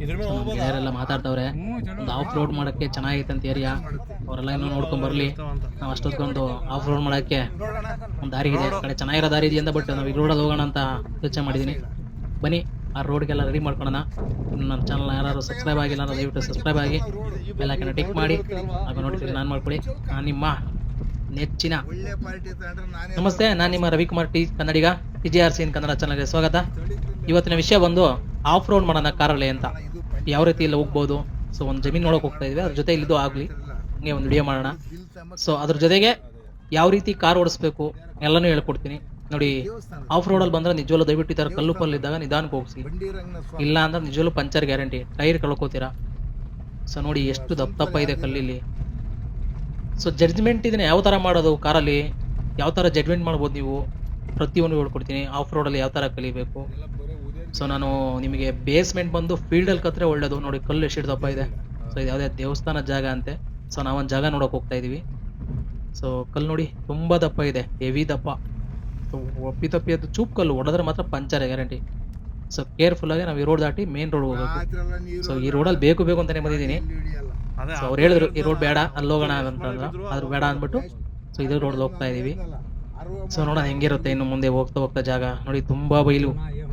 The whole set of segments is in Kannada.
ಗೆಳೆಯರೆಲ್ಲ ಮಾತಾಡ್ತವ್ರೆ. ಒಂದು ಆಫ್ ರೋಡ್ ಮಾಡಕ್ಕೆ ಚೆನ್ನಾಗೈತೆ ಅಂತ ಏರಿಯಾ. ಅವರೆಲ್ಲ ಇನ್ನೂ ನೋಡ್ಕೊಂಡ್ ಬರ್ಲಿ. ನಾವು ಅಷ್ಟೊತ್ಕೊಂಡು ಆಫ್ ರೋಡ್ ಮಾಡಕ್ಕೆ ಒಂದು ದಾರಿ ಇದೆ. ಕಡೆ ಚೆನ್ನಾಗಿರೋ ದಾರಿ ಇದೆಯಂತ ಬಟ್ ನಾವು ಈ ರೋಡಲ್ಲಿ ಹೋಗೋಣ ಅಂತ ಯೋಚನೆ ಮಾಡಿದ್ದೀನಿ ಬನ್ನಿ ಆ ರೋಡ್ಗೆಲ್ಲ ರೆಡಿ ಮಾಡ್ಕೊಳ್ಳೋಣ ಇನ್ನು ನನ್ನ ಚಾನಲ್ ಯಾರು ಸಬ್ಸ್ಕ್ರೈಬ್ ಆಗಿಲ್ಲ ಅಂದ್ರೆ ದಯವಿಟ್ಟು ಸಬ್ಸ್ಕ್ರೈಬ್ ಆಗಿ ಬೆಲ್ಲೈಕನ್ನ ಟಿಕ್ ಮಾಡಿ ಆಗ ನೋಟಿಫಿಕೇಶನ್ ನಾನು ಮಾಡ್ಕೊಳ್ಳಿ. ನಾನು ನಿಮ್ಮ ನೆಚ್ಚಿನ ನಮಸ್ತೆ ನಾನು ನಿಮ್ಮ Ravikumar T Kannadiga T G R C in Kannada ಚಾನಲ್ಗೆ ಸ್ವಾಗತ. ಇವತ್ತಿನ ವಿಷಯ ಬಂದು ಆಫ್ ರೋಡ್ ಮಾಡೋಣ ಕಾರಲ್ಲಿ ಅಂತ. ಯಾವ ರೀತಿ ಇಲ್ಲಿ ಹೋಗ್ಬೋದು? ಸೊ ಒಂದು ಜಮೀನು ನೋಡೋಕೆ ಹೋಗ್ತಾ ಇದ್ವಿ. ಅದ್ರ ಜೊತೆ ಇಲ್ಲಿದ್ದು ಆಗಲಿ. ಹಂಗೆ ಒಂದು ವಿಡಿಯೋ ಮಾಡೋಣ. ಸೊ ಅದ್ರ ಜೊತೆಗೆ ಯಾವ ರೀತಿ ಕಾರ್ ಓಡಿಸ್ಬೇಕು ಎಲ್ಲನೂ ಹೇಳ್ಕೊಡ್ತೀನಿ. ನೋಡಿ ಆಫ್ ಆಫ್ ರೋಡಲ್ಲಿ ಬಂದ್ರೆ ನಿಜವಲ್ಲೂ ದಯವಿಟ್ಟು ಈ ಥರ ಕಲ್ಲು ಪಲ್ಲು ಇದ್ದಾಗ ನಿಧಾನಕ್ಕೆ ಹೋಗಿಸಿ. ಇಲ್ಲ ಅಂದ್ರೆ ನಿಜವಲ್ಲೂ ಪಂಚರ್ ಗ್ಯಾರಂಟಿ. ಟೈರ್ ಕಳ್ಕೋತೀರಾ? ಸೊ ನೋಡಿ, ಎಷ್ಟು ದಪ್ಪ ದಪ್ಪ ಇದೆ ಕಲ್ಲಿಲಿ ಸೊ ಜಡ್ಜ್ಮೆಂಟ್ ಇದನ್ನ ಯಾವ ಥರ ಮಾಡೋದು ಕಾರಲ್ಲಿ? ಯಾವ ಥರ ಜಡ್ಜ್ಮೆಂಟ್ ಮಾಡ್ಬೋದು ನೀವು? ಪ್ರತಿಯೊಂದು ಹೇಳ್ಕೊಡ್ತೀನಿ. ಆಫ್ ರೋಡಲ್ಲಿ ಯಾವ ಥರ ಕಲಿಬೇಕು? ಸೊ ನಾನು ನಿಮಗೆ ಬೇಸ್ಮೆಂಟ್ ಬಂದು ಫೀಲ್ಡಲ್ಲಿ ಕತ್ತರೆ ಒಳ್ಳೇದು. ನೋಡಿ ಕಲ್ಲು ಎಷ್ಟು ದಪ್ಪ ಇದೆ. ಸೊ ಇದು ಯಾವುದೇ ದೇವಸ್ಥಾನ ಜಾಗ ಅಂತೆ. ಸೊ ನಾವೊಂದು ಜಾಗ ನೋಡೋಕೆ ಹೋಗ್ತಾ ಇದ್ದೀವಿ ಸೊ ಕಲ್ಲು ನೋಡಿ ತುಂಬ ದಪ್ಪ ಇದೆ. ಹೆವಿ ದಪ್ಪ. ಸೊ ಒಪ್ಪಿ ತಪ್ಪಿ ಅದು ಚೂಪ್ ಕಲ್ಲು. ಹೊಡೆದ್ರೆ ಮಾತ್ರ ಪಂಚರ್ ಗ್ಯಾರಂಟಿ ಸೊ ಕೇರ್ಫುಲ್ಲಾಗಿ ನಾವು ಈ ರೋಡ್ ದಾಟಿ ಮೇನ್ ರೋಡ್ ಹೋಗೋದು ಸೊ ಈ ರೋಡಲ್ಲಿ ಬೇಕು ಬೇಕು ಅಂತಾನೆ ಬಂದಿದ್ದೀನಿ. ಸೊ ಅವ್ರು ಹೇಳಿದ್ರು ಈ ರೋಡ್ ಬೇಡ ಅಲ್ಲಿ ಹೋಗೋಣ ಅಂತಂದ್ರು ಆದ್ರೂ ಬೇಡ ಅಂದ್ಬಿಟ್ಟು. ಸೊ ಇದೇ ರೋಡ್ ಹೋಗ್ತಾ ಇದೀವಿ. ಸೊ ನೋಡೋಣ ಹೆಂಗಿರುತ್ತೆ ಇನ್ನು ಮುಂದೆ ಹೋಗ್ತಾ ಹೋಗ್ತಾ ಜಾಗ. ನೋಡಿ ತುಂಬಾ ಬೈಲು.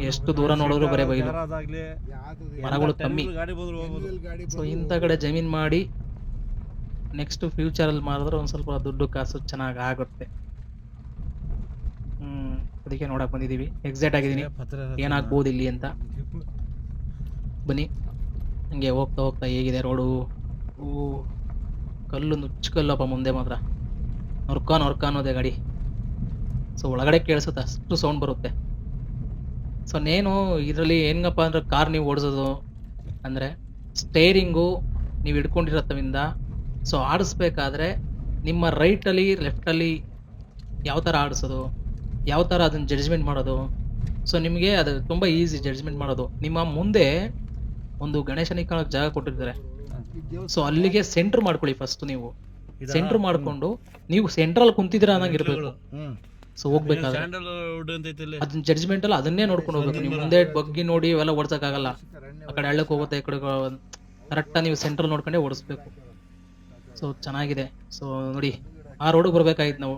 ಎಷ್ಟು ದೂರ ನೋಡಿದ್ರು ಬರೀ ಬೈಲು. ಮರಗಳು ಕಮ್ಮಿ. ಸೊ ಇಂಥ ಕಡೆ ಜಮೀನ್ ಮಾಡಿ ನೆಕ್ಸ್ಟ್ ಫ್ಯೂಚರಲ್ಲಿ ಮಾಡಿದ್ರೆ ಒಂದ್ ಸ್ವಲ್ಪ ದುಡ್ಡು ಕಾಸು ಚೆನ್ನಾಗಿ ಆಗುತ್ತೆ. ಹ್ಮ್ ಅದಕ್ಕೆ ನೋಡಕ್ ಬಂದಿದ್ದೀವಿ. ಎಕ್ಸೈಟ್ ಆಗಿದ್ದೀನಿ. ಏನಾಗ್ಬೋದು ಇಲ್ಲಿ ಅಂತ. ಬನ್ನಿ. ಹಂಗೆ ಹೋಗ್ತಾ ಹೋಗ್ತಾ ಹೇಗಿದೆ ರೋಡು. ಓ ಕಲ್ಲು ನುಚ್ಚು ಕಲ್ಲಪ್ಪ ಮುಂದೆ ಮಾತ್ರ. ನೊರ್ಕ ನೊರ್ಕ ಅನ್ನೋದೇ ಗಾಡಿ. ಸೊ ಒಳಗಡೆ ಕೇಳಿಸುತ್ತೆ ಅಷ್ಟು ಸೌಂಡ್ ಬರುತ್ತೆ. ಸೊ ನೇನು ಇದರಲ್ಲಿ ಹೆಂಗಪ್ಪ ಅಂದ್ರೆ ಕಾರ್ ನೀವು ಓಡಿಸೋದು ಅಂದರೆ ಸ್ಟೇರಿಂಗು ನೀವು ಹಿಡ್ಕೊಂಡಿರತ್ತವಿಂದ ಸೊ ಆಡಿಸ್ಬೇಕಾದ್ರೆ ನಿಮ್ಮ ರೈಟಲ್ಲಿ ಲೆಫ್ಟಲ್ಲಿ ಯಾವ ಥರ ಆಡಿಸೋದು ಯಾವ ಥರ ಅದನ್ನು ಜಡ್ಜ್ಮೆಂಟ್ ಮಾಡೋದು ಸೊ ನಿಮಗೆ ಅದು ತುಂಬ ಈಸಿ ಜಡ್ಜ್ಮೆಂಟ್ ಮಾಡೋದು. ನಿಮ್ಮ ಮುಂದೆ ಒಂದು ಗಣೇಶನಿಗೆ ಕಾಣೋಕೆ ಜಾಗ ಕೊಟ್ಟಿರ್ತಾರೆ. ಸೊ ಅಲ್ಲಿಗೆ ಸೆಂಟ್ರ್ ಮಾಡ್ಕೊಳ್ಳಿ ಫಸ್ಟ್ ನೀವು. ಸೆಂಟ್ರ್ ಮಾಡ್ಕೊಂಡು ನೀವು ಸೆಂಟ್ರಲ್ ಕುಂತಿದ್ದೀರಾ ಅನ್ನಂಗೆ ಇರಬೇಕು ಹ್ಮ್. ಸೊ ಹೋಗ್ಬೇಕಾದ್ರೆ. ಅದನ್ನ ಜಡ್ಜ್ಮೆಂಟ್ ಅಲ್ಲ ಅದನ್ನೇ ನೋಡ್ಕೊಂಡು ಹೋಗ್ಬೇಕು. ನೀವು ಮುಂದೆ ಬಗ್ಗಿ ನೋಡಿ ಇವೆಲ್ಲ ಓಡ್ಸಕ್ಕಾಗಲ್ಲ. ಆ ಕಡೆ ಹಳ್ಳಕ್ಕೆ ಹೋಗುತ್ತೆ ಈ ಕಡೆ ಕರೆಕ್ಟಾಗಿ ನೀವು ಸೆಂಟ್ರಲ್ ನೋಡ್ಕೊಂಡೇ ಓಡಿಸ್ಬೇಕು. ಸೊ ಚೆನ್ನಾಗಿದೆ. ಸೊ ನೋಡಿ ಆ ರೋಡಿಗೆ ಬರಬೇಕಾಗಿತ್ತು ನಾವು.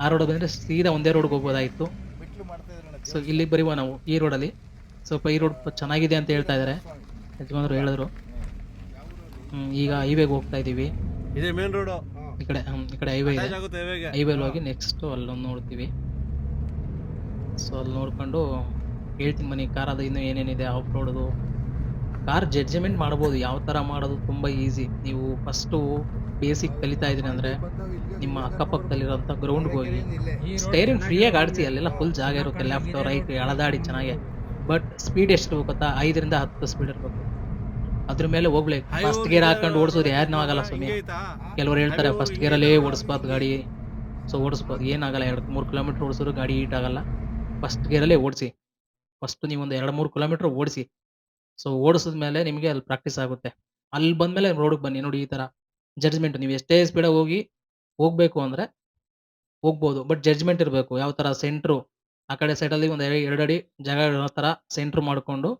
ಆ ರೋಡ್ ಬಂದರೆ ಸೀದಾ ಒಂದೇ ರೋಡ್ಗೆ ಹೋಗ್ಬೋದಾಗಿತ್ತು ಸೊ ಇಲ್ಲಿ ಬರೀವ ನಾವು ಈ ರೋಡಲ್ಲಿ ಸ್ವಲ್ಪ ಈ ರೋಡ್ ಚೆನ್ನಾಗಿದೆ ಅಂತ ಹೇಳ್ತಾ ಇದ್ದಾರೆ ಯಜಮಾನರು ಹೇಳಿದ್ರು. ಹ್ಮ್, ಈಗ ಹೈವೇಗೆ ಹೋಗ್ತಾ ಇದ್ದೀವಿ ಇದೇ ಮೇನ್ ರೋಡ್ ಈ ಕಡೆ ಈ ಕಡೆ ಹೈವೇ ಇದೆ. ಹೈವೇಲಿ ಹೋಗಿ ನೆಕ್ಸ್ಟ್ ಅಲ್ಲೊಂದು ನೋಡ್ತೀವಿ. ಸೊ ಅಲ್ಲಿ ನೋಡ್ಕೊಂಡು ಹೇಳ್ತೀನಿ ಮನೆ ಕಾರ್ ಅದು ಇನ್ನೂ ಏನೇನಿದೆ ಆಫ್ ರೋಡದು ಕಾರ್ ಜಡ್ಜ್ಮೆಂಟ್ ಮಾಡ್ಬೋದು ಯಾವ ಥರ ಮಾಡೋದು ತುಂಬ ಈಸಿ ನೀವು ಫಸ್ಟು ಬೇಸಿಕ್ ಕಲಿತಾ ಇದ್ದೀನಿ ಅಂದರೆ ನಿಮ್ಮ ಅಕ್ಕಪಕ್ಕದಲ್ಲಿರೋಂಥ ಗ್ರೌಂಡ್ಗೆ ಹೋಗಿ. ಸ್ಟೇರಿಂಗ್ ಫ್ರೀಯಾಗಿ ಆಡಿಸಿ ಅಲ್ಲೆಲ್ಲ ಫುಲ್ ಜಾಗ ಇರುತ್ತೆ ಲೆಫ್ಟ್ ರೈಟ್ ಎಳೆದಾಡಿ ಚೆನ್ನಾಗೆ. ಬಟ್ ಸ್ಪೀಡ್ ಎಷ್ಟು ಗೊತ್ತಾ? ಐದರಿಂದ ಹತ್ತು ಸ್ಪೀಡ್ ಇರಬೇಕು. ಅದ್ರ ಮೇಲೆ ಹೋಗ್ಬೇಕು ಫಸ್ಟ್ ಗೇರ್ ಹಾಕೊಂಡು ಓಡಿಸೋದು ಯಾರನ್ನೂ ಆಗಲ್ಲ ಸುಮ್ಮನೆ ಕೆಲವರು ಹೇಳ್ತಾರೆ ಫಸ್ಟ್ ಗೇರಲ್ಲೇ ಓಡಿಸ್ಬಾರ್ದು ಗಾಡಿ. ಸೊ ಓಡಿಸ್ಬೋದು ಏನಾಗಲ್ಲ ಎರಡು ಮೂರು ಕಿಲೋಮೀಟರ್ ಓಡಿಸಿದ್ರು ಗಾಡಿ ಹೀಟ್ ಆಗಲ್ಲ. ಫಸ್ಟ್ ಗೇರ್ ಅಲ್ಲೇ ಓಡಿಸಿ. ಫಸ್ಟ್ ನೀವು ಒಂದು ಎರಡು ಮೂರು ಕಿಲೋಮೀಟರ್ ಓಡಿಸಿ. ಸೊ ಓಡಿಸಿದ ಮೇಲೆ ನಿಮಗೆ ಅಲ್ಲಿ ಪ್ರಾಕ್ಟೀಸ್ ಆಗುತ್ತೆ. ಅಲ್ಲಿ ಬಂದಮೇಲೆ ರೋಡಿಗೆ ಬನ್ನಿ. ನೋಡಿ ಈ ಥರ ಜಡ್ಜ್ಮೆಂಟ್ ನೀವು ಎಷ್ಟೇ ಸ್ಪೀಡ್ ಹೋಗಿ ಹೋಗಬೇಕು ಅಂದರೆ ಹೋಗ್ಬೋದು. ಬಟ್ ಜಡ್ಜ್ಮೆಂಟ್ ಇರಬೇಕು. ಯಾವ ಥರ ಸೆಂಟ್ರು ಆ ಕಡೆ ಸೈಡಲ್ಲಿ ಒಂದು ಎರಡು ಅಡಿ ಜಾಗ ಇರೋ ಥರ ಸೆಂಟ್ರ್ ಮಾಡಿಕೊಂಡು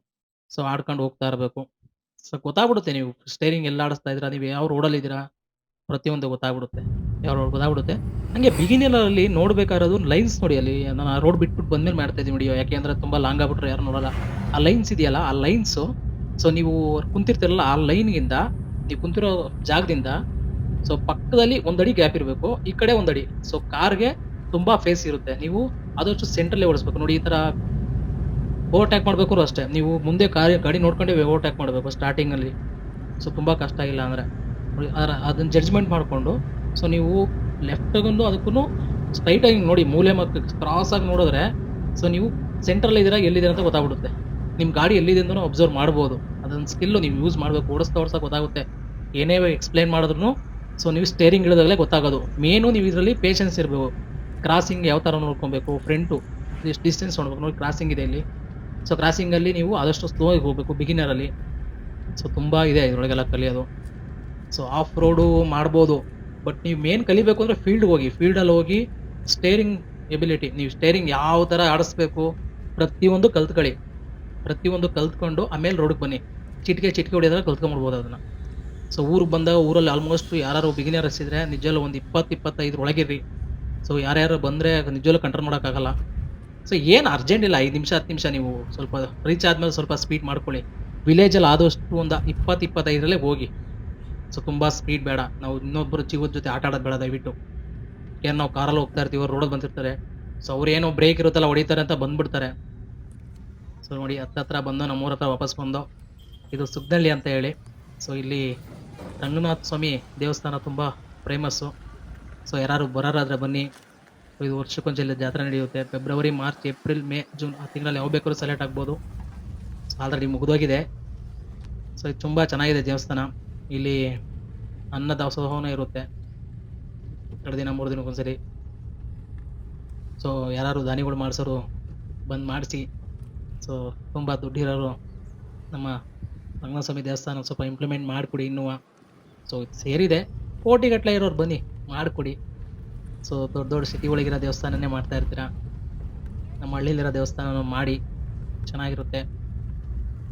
ಸೊ ಆಡ್ಕೊಂಡು ಹೋಗ್ತಾ ಇರಬೇಕು. ಸೊ ಗೊತ್ತಾಗ್ಬಿಡುತ್ತೆ ನೀವು ಸ್ಟೇರಿಂಗ್ ಎಲ್ಲ ಆಡಿಸ್ತಾ ನೀವು ಯಾವ ರೋಡಲ್ಲಿ ಇದ್ದೀರಾ? ಪ್ರತಿಯೊಂದು ಗೊತ್ತಾಗ್ಬಿಡುತ್ತೆ. ಯಾವ ರೋಡ್ ಗೊತ್ತಾಗ್ಬಿಡುತ್ತೆ? ಹಂಗೆ ಬಿಗಿನಲ್ಲಿ ನೋಡ್ಬೇಕಾಗಿರೋದು ಲೈನ್ಸ್ ನೋಡಿ, ಅಲ್ಲಿ ನಾನು ಆ ರೋಡ್ ಬಿಟ್ಬಿಟ್ಟು ಬಂದ್ಮೇಲೆ ಮಾಡ್ತಾ ಇದ್ದೀನಿ ವಿಡಿಯೋ ಅಂದರೆ ತುಂಬ ಲಾಂಗ್ ಆಗ್ಬಿಟ್ರೆ ಯಾರು ನೋಡಲ್ಲ. ಆ ಲೈನ್ಸ್ ಇದೆಯಲ್ಲ, ಆ ಲೈನ್ಸು ಸೊ ನೀವು ಕುಂತಿರ್ತಿರಲ್ಲ, ಆ ಲೈನ್ಗಿಂತ ನೀವು ಕುಂತಿರೋ ಜಾಗದಿಂದ ಸೊ ಪಕ್ಕದಲ್ಲಿ ಒಂದಡಿ ಗ್ಯಾಪ್ ಇರಬೇಕು, ಈ ಕಡೆ ಒಂದಡಿ. ಸೊ ಕಾರ್ಗೆ ತುಂಬ ಫೇಸ್ ಇರುತ್ತೆ. ನೀವು ಆದಷ್ಟು ಸೆಂಟ್ರಲ್ಲೇ ಓಡಿಸ್ಬೇಕು. ನೋಡಿ, ಈ ಥರ ಓವರ್ಟ್ಯಾಕ್ ಮಾಡಬೇಕು ಅಷ್ಟೇ. ನೀವು ಮುಂದೆ ಗಾಡಿ ಗಾಡಿ ಓವರ್ ಓವರ್ಟ್ಯಾಕ್ ಮಾಡಬೇಕು ಸ್ಟಾರ್ಟಿಂಗಲ್ಲಿ ಸೊ ತುಂಬ ಕಷ್ಟ ಇಲ್ಲ ಅಂದರೆ. ಅದರ, ಅದನ್ನು ಜಡ್ಜ್ಮೆಂಟ್ ಮಾಡಿಕೊಂಡು ಸೊ ನೀವು ಲೆಫ್ಟ್ಗೊಂದು ಅದಕ್ಕೂ ಸ್ಟ್ರೈಟಾಗಿ ನೋಡಿ, ಮೂಲೆ ಮತ್ತು ಕ್ರಾಸಾಗಿ ನೋಡಿದ್ರೆ ಸೊ ನೀವು ಸೆಂಟ್ರಲ್ಲಿ ಇದ್ದೀರಾ ಎಲ್ಲಿದೆ ಅಂತ ಗೊತ್ತಾಗ್ಬಿಡುತ್ತೆ. ನಿಮ್ಮ ಗಾಡಿ ಎಲ್ಲಿದೆ ಅಂತ ಅಬ್ಸರ್ವ್ ಮಾಡ್ಬೋದು. ಅದೊಂದು ಸ್ಕಿಲ್ಲು ನೀವು ಯೂಸ್ ಮಾಡಬೇಕು, ಓಡಿಸ್ತಾ ಓಡಿಸ್ತಾ ಗೊತ್ತಾಗುತ್ತೆ. ಏನೇ ಎಕ್ಸ್ಪ್ಲೈನ್ ಮಾಡಿದ್ರು ಸೊ ನೀವು ಸ್ಟೇರಿಂಗ್ ಇಳಿದಾಗಲೇ ಗೊತ್ತಾಗೋದು. ಮೇನು ನೀವು ಇದರಲ್ಲಿ ಪೇಷನ್ಸ್ ಇರಬೇಕು. ಕ್ರಾಸಿಂಗ್ ಯಾವ ಥರ ನೋಡ್ಕೊಬೇಕು ಫ್ರಂಟು ಎಷ್ಟು ಡಿಸ್ಟೆನ್ಸ್ ನೋಡ್ಬೇಕು. ನೋಡಿ ಕ್ರಾಸಿಂಗ್ ಇದೆ ಇಲ್ಲಿ. ಸೊ ಕ್ರಾಸಿಂಗಲ್ಲಿ ನೀವು ಆದಷ್ಟು ಸ್ಲೋ ಆಗಿ ಹೋಗಬೇಕು ಬಿಗಿನರಲ್ಲಿ ಸೊ ತುಂಬ ಇದೆ ಇದರೊಳಗೆಲ್ಲ ಕಲಿಯೋದು. ಸೊ ಆಫ್ ರೋಡು ಮಾಡ್ಬೋದು. ಬಟ್ ನೀವು ಮೇನ್ ಕಲಿಬೇಕು ಅಂದರೆ ಫೀಲ್ಡ್ ಹೋಗಿ. ಫೀಲ್ಡಲ್ಲಿ ಹೋಗಿ ಸ್ಟೇರಿಂಗ್ ಎಬಿಲಿಟಿ ನೀವು ಸ್ಟೇರಿಂಗ್ ಯಾವ ಥರ ಆಡಿಸ್ಬೇಕು ಪ್ರತಿಯೊಂದು ಕಲ್ತ್ಕೊಳ್ಳಿ. ಪ್ರತಿಯೊಂದು ಕಲ್ತ್ಕೊಂಡು ಆಮೇಲೆ ರೋಡಿಗೆ ಬನ್ನಿ. ಚಿಟಿಕೆ ಚಿಟಿಕೆ ಹೊಡಿಯೋದ್ರೆ ಕಲ್ತ್ಕೊಂಡ್ಬಿಡ್ಬೋದು ಅದನ್ನು. ಸೊ ಊರಿಗೆ ಬಂದಾಗ ಊರಲ್ಲಿ ಆಲ್ಮೋಸ್ಟ್ ಯಾರು ಬಿಗಿನರ್ಸ್ ಇದ್ದರೆ ನಿಜವಲ್ಲೂ ಒಂದು ಇಪ್ಪತ್ತು ಇಪ್ಪತ್ತೈದು ಒಳಗಿರ್ರಿ ಸೊ ಯಾರ್ಯಾರು ಬಂದರೆ ನಿಜಲ್ಲೂ ಕಂಟ್ರೋಲ್ ಮಾಡೋಕ್ಕಾಗಲ್ಲ. ಸೊ ಏನು ಅರ್ಜೆಂಟ್ ಇಲ್ಲ? ಐದು ನಿಮಿಷ, ಹತ್ತು ನಿಮಿಷ ನೀವು ಸ್ವಲ್ಪ ರೀಚ್ ಆದಮೇಲೆ ಸ್ವಲ್ಪ ಸ್ಪೀಡ್ ಮಾಡ್ಕೊಳ್ಳಿ. ವಿಲೇಜಲ್ಲಿ ಆದಷ್ಟು ಒಂದು ಇಪ್ಪತ್ತು, ಇಪ್ಪತ್ತೈದರಲ್ಲೇ ಹೋಗಿ. ಸೊ ತುಂಬ ಸ್ಪೀಡ್ ಬೇಡ. ನಾವು ಇನ್ನೊಬ್ಬರು ಜೀವದ ಜೊತೆ ಆಟ ಆಡೋದು ಬೇಡ ದಯವಿಟ್ಟು. ಏನು ನಾವು ಕಾರಲ್ಲಿ ಹೋಗ್ತಾ ಇರ್ತೀವಿ, ಅವ್ರು ರೋಡಲ್ಲಿ ಬಂದಿರ್ತಾರೆ. ಸೊ ಅವ್ರೇನೋ ಬ್ರೇಕ್ ಇರುತ್ತಲ್ಲ, ಹೊಡಿತಾರೆ ಅಂತ ಬಂದುಬಿಡ್ತಾರೆ. ಸೊ ನೋಡಿ ಹತ್ತತ್ರ ಬಂದು ನಮ್ಮೂರ ಹತ್ರ ವಾಪಸ್ ಬಂದು, ಇದು ಸುಗ್ನಳ್ಳಿ ಅಂತ ಹೇಳಿ. ಸೊ ಇಲ್ಲಿ ರಂಗನಾಥ ಸ್ವಾಮಿ ದೇವಸ್ಥಾನ ತುಂಬ ಫೇಮಸ್ಸು ಸೊ ಯಾರು ಬರೋರಾದ್ರೆ ಬನ್ನಿ. ಇದು ವರ್ಷಕ್ಕೊಂದ್ಸಲ ಇಲ್ಲಿ ಜಾತ್ರೆ ನಡೆಯುತ್ತೆ. February March April May June ಆ ತಿಂಗಳಲ್ಲಿ ಯಾವ ಬೇಕಾದ್ರೂ ಸೆಲೆಕ್ಟ್ ಆಗ್ಬೋದು. ಆಲ್ರೆಡಿ ಮುಗಿದೋಗಿದೆ. ಸೊ ಇದು ತುಂಬ ಚೆನ್ನಾಗಿದೆ ದೇವಸ್ಥಾನ. ಇಲ್ಲಿ ಅನ್ನ ದಾಸೋಹನೂ ಇರುತ್ತೆ. ಎರಡು ದಿನ, ಮೂರು ದಿನಕ್ಕೊಂದ್ಸರಿ ಸೊ ಯಾರು ದಾನಿಗಳು ಮಾಡಿಸೋರು ಬಂದು ಮಾಡಿಸಿ. ಸೊ ತುಂಬ ದುಡ್ಡಿರೋರು ನಮ್ಮ ರಂಗನಸ್ವಾಮಿ ದೇವಸ್ಥಾನ ಸ್ವಲ್ಪ ಇಂಪ್ಲಿಮೆಂಟ್ ಮಾಡಿಕೊಡಿ ಇನ್ನೂ ಸೊ ಸೇರಿದೆ. ಕೋಟಿಗಟ್ಟಲೆ ಇರೋರು ಬನ್ನಿ, ಮಾಡಿಕೊಡಿ. ಸೊ ದೊಡ್ಡ ದೊಡ್ಡ ಸಿಟಿ ಒಳಗಿರೋ ದೇವಸ್ಥಾನನೇ ಮಾಡ್ತಾ ಇರ್ತೀರಾ? ನಮ್ಮ ಹಳ್ಳಿಲಿರೋ ದೇವಸ್ಥಾನ ಮಾಡಿ ಚೆನ್ನಾಗಿರುತ್ತೆ.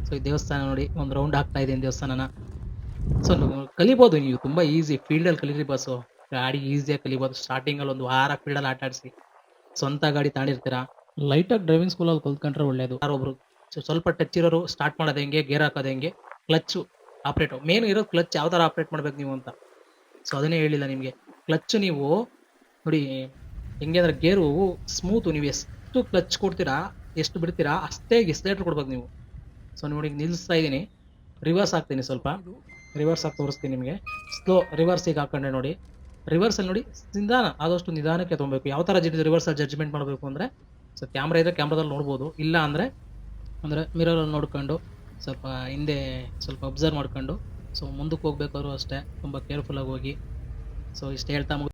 ಸೊ ಈ ದೇವಸ್ಥಾನ ನೋಡಿ ಒಂದು ರೌಂಡ್ ಹಾಕ್ತಾ ಇದ್ದೀನಿ ದೇವಸ್ಥಾನನ. ಸೊ ಕಲಿಬೋದು, ನೀವು ತುಂಬ ಈಸಿ ಫೀಲ್ಡಲ್ಲಿ ಕಲೀರಿ ಬಸ್ಸು ಗಾಡಿ ಈಸಿಯಾಗಿ ಕಲಿಬೋದು. ಸ್ಟಾರ್ಟಿಂಗಲ್ಲಿ ಒಂದು ವಾರ ಫೀಲ್ಡಲ್ಲಿ ಆಟ ಆಡಿಸಿ. ಸ್ವಂತ ಗಾಡಿ ತಾಂಡಿರ್ತೀರಾ ಲೈಟಾಗಿ ಡ್ರೈವಿಂಗ್ ಸ್ಕೂಲಲ್ಲಿ ಕಲ್ತ್ಕೊಂಡ್ರೆ ಒಳ್ಳೇದು. ಯಾರೊಬ್ರು ಸ್ವಲ್ಪ ಟಚ್ ಇರೋರು ಸ್ಟಾರ್ಟ್ ಮಾಡೋದು ಹೆಂಗೆ ಗೇರ್ ಹಾಕೋದು ಹೆಂಗೆ ಕ್ಲಚ್ಚು ಆಪ್ರೇಟು ಮೇನ್ ಇರೋದು ಕ್ಲಚ್ ಯಾವ ಥರ ಆಪ್ರೇಟ್ ಮಾಡ್ಬೇಕು ನೀವು ಅಂತ. ಸೊ ಅದನ್ನೇ ಹೇಳಿಲ್ಲ ನಿಮಗೆ. ಕ್ಲಚ್ ನೀವು ನೋಡಿ, ಹೆಂಗೆ ಅಂದರೆ ಗೇರು ಸ್ಮೂತು ನೀವು ಎಷ್ಟು ಕ್ಲಚ್ ಕೊಡ್ತೀರಾ, ಎಷ್ಟು ಬಿಡ್ತೀರಾ, ಅಷ್ಟೇ ಎಸ್ಲೇಟ್ರ್ ಕೊಡ್ಬೇಕು ನೀವು. ಸೊ ನೋಡಿ, ಈಗ ನಿಲ್ಲಿಸ್ತಾ ಇದ್ದೀನಿ. ರಿವರ್ಸ್ ಹಾಕ್ತೀನಿ ಸ್ವಲ್ಪ. ರಿವರ್ಸ್ ಹಾಕಿ ತೋರಿಸ್ತೀನಿ ನಿಮಗೆ. ಸ್ಲೋ ರಿವರ್ಸಿಗೆ ಹಾಕೊಂಡೆ ನೋಡಿ. ರಿವರ್ಸಲ್ಲಿ ನೋಡಿ, ನಿಧಾನ, ಆದಷ್ಟು ನಿಧಾನಕ್ಕೆ ತೊಗೊಬೇಕು. ಯಾವ ಥರ ಜಡ್ ರಿವರ್ಸಲ್ಲಿ ಜಡ್ಜ್ಮೆಂಟ್ ಮಾಡಬೇಕು ಅಂದರೆ ಸೊ ಕ್ಯಾಮ್ರಾ ಇದ್ದರೆ ಕ್ಯಾಮ್ರಾದಲ್ಲಿ ನೋಡ್ಬೋದು. ಇಲ್ಲ ಅಂದರೆ ಅಂದರೆ ಮಿರರಲ್ಲಿ ನೋಡ್ಕೊಂಡು, ಸ್ವಲ್ಪ ಹಿಂದೆ ಸ್ವಲ್ಪ ಅಬ್ಸರ್ವ್ ಮಾಡ್ಕೊಂಡು ಸೊ ಮುಂದಕ್ಕೆ ಹೋಗ್ಬೇಕಾದ್ರೂ ಅಷ್ಟೇ, ತುಂಬ ಕೇರ್ಫುಲ್ಲಾಗಿ ಹೋಗಿ. ಸೊ ಇಷ್ಟು ಹೇಳ್ತಾ